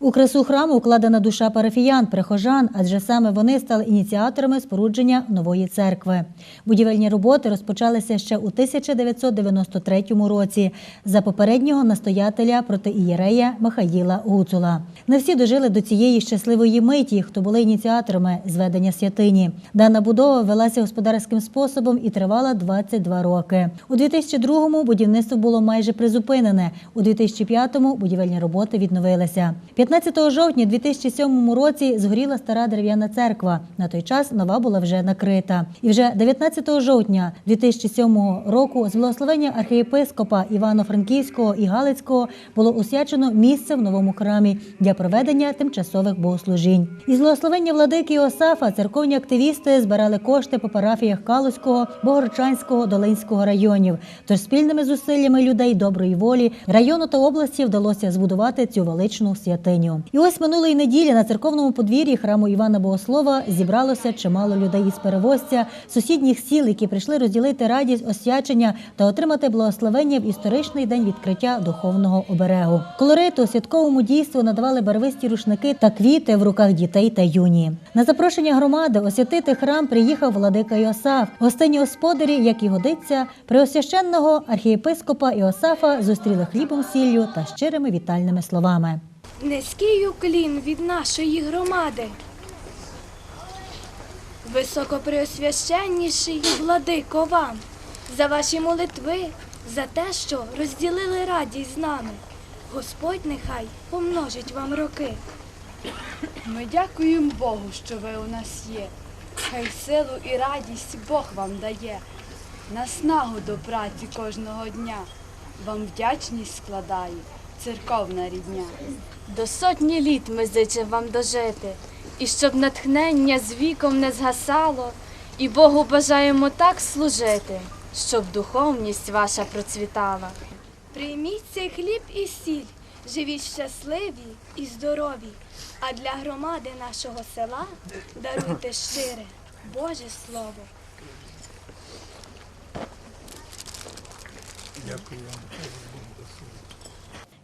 У красу храму вкладена душа парафіян, прихожан, адже саме вони стали ініціаторами спорудження нової церкви. Будівельні роботи розпочалися ще у 1993 році за попереднього настоятеля протиієрея Михаїла Гуцула. Не всі дожили до цієї щасливої миті, хто були ініціаторами зведення святині. Дана будова велася господарським способом і тривала 22 роки. У 2002-му будівництво було майже призупинене. У 2005-му будівельні роботи відновилися. 15 жовтня 2007 році згоріла стара дерев'яна церква. На той час нова була вже накрита. І вже 19 жовтня 2007 року з благословення архієпископа Івано-Франківського і Галицького було освячено місце в новому храмі для проведення тимчасових богослужінь. Із благословення владики Іосафа церковні активісти збирали кошти по парафіях Калузького, Богородчанського, Долинського районів. Тож спільними зусиллями людей доброї волі району та області вдалося збудувати цю величну святиню. І ось минулої неділі на церковному подвір'ї храму Івана Богослова зібралося чимало людей із перевозця сусідніх сіл, які прийшли розділити радість освячення та отримати благословення в історичний день відкриття духовного оберегу. Колориту святковому дійству надавали барвисті рушники та квіти в руках дітей та юні. На запрошення громади освятити храм приїхав владика Іосаф. Гостині господарі, як і годиться, преосвященного архієпископа Іосафа зустріли хлібом сіллю та щирими вітальними словами. Низький уклін від нашої громади. Високопреосвященніший владико вам, за ваші молитви, за те, що розділили радість з нами. Господь нехай помножить вам роки. Ми дякуємо Богу, що ви у нас є. Хай силу і радість Бог вам дає, наснагу до праці кожного дня. Вам вдячність складає церковна рідня. До сотні літ ми зичим вам дожити, і щоб натхнення з віком не згасало, і Богу бажаємо так служити, щоб духовність ваша процвітала. Прийміть цей хліб і сіль, живіть щасливі і здорові. А для громади нашого села даруйте щире Боже Слово.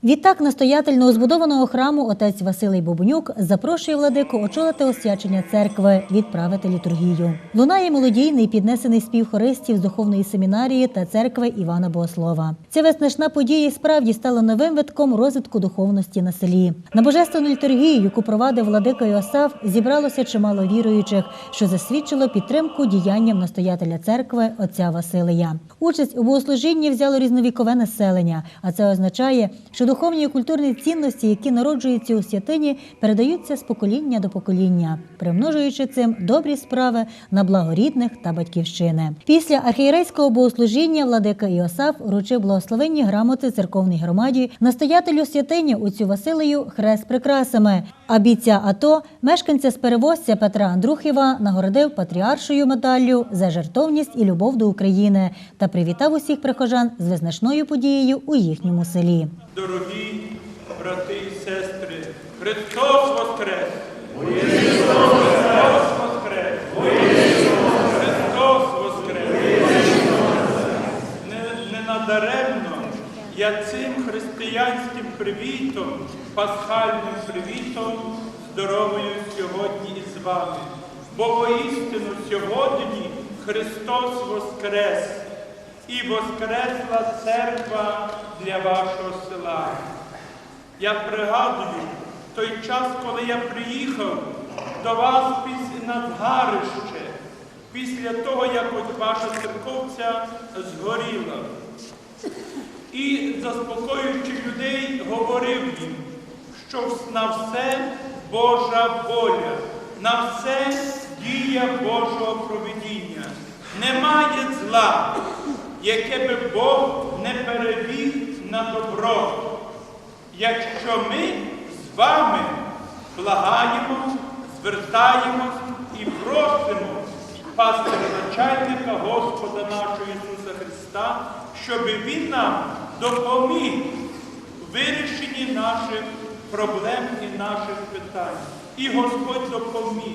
Відтак настоятельно збудованого храму отець Василий Бобунюк запрошує владику очолити освячення церкви, відправити літургію. Лунає мелодійний піднесений спів хористів з духовної семінарії та церкви Івана Богослова. Ця визначна подія справді стала новим витком розвитку духовності на селі. На божественну літургію, яку провадив владика Йосаф, зібралося чимало віруючих, що засвідчило підтримку діянням настоятеля церкви отця Василия. Участь у богослужінні взяло різновікове населення, а це означає, що духовні і культурні цінності, які народжуються у святині, передаються з покоління до покоління, примножуючи цим добрі справи на благо рідних та батьківщини. Після архієрейського богослужіння владика Іосаф вручив благословенні грамоти церковній громаді, настоятелю святині отцю Василію хрест прикрасами. А бійця АТО, мешканця з перевозця Петра Андрухіва, нагородив патріаршою медаллю за жертовність і любов до України та привітав усіх прихожан з визначною подією у їхньому селі. Христос Воскрес! Христос Воскрес! Христос Воскрес! Не, не надаремно я цим християнським привітом, пасхальним привітом здоровою сьогодні із вами. Бо воістину сьогодні Христос Воскрес! і воскресла церква для вашого села. Я пригадую той час, коли я приїхав до вас після Надгарище, після того, як от ваша церковця згоріла. І, заспокоюючи людей, говорив їм, що на все Божа воля, на все дія Божого провидіння. Немає зла, яке би Бог не перевів на добро. Якщо ми вами благаємо, звертаємо і просимо пастиря начальника Господа нашого Ісуса Христа, щоб Він нам допоміг в вирішенні наших проблем і наших питань. І Господь допоміг.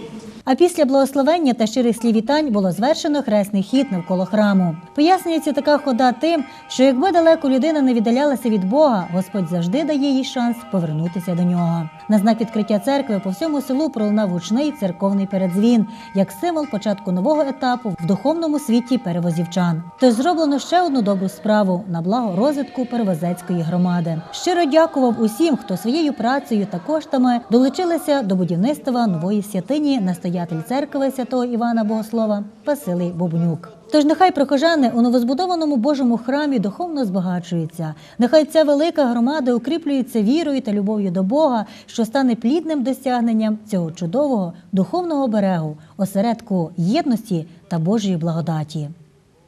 А після благословення та щирих слів вітань було звершено хресний хід навколо храму. Пояснюється така хода тим, що якби далеко людина не віддалялася від Бога, Господь завжди дає їй шанс повернутися до нього. На знак відкриття церкви по всьому селу пролунав гучний церковний передзвін, як символ початку нового етапу в духовному світі перевозівчан. Тож зроблено ще одну добру справу на благо розвитку перевозецької громади. Щиро дякував усім, хто своєю працею та коштами долучилися до будівництва нової святині настоятель церкви святого Івана Богослова Василий Бобнюк. Тож нехай прихожани у новозбудованому Божому храмі духовно збагачуються. Нехай ця велика громада укріплюється вірою та любов'ю до Бога, що стане плідним досягненням цього чудового духовного берегу, осередку єдності та Божої благодаті.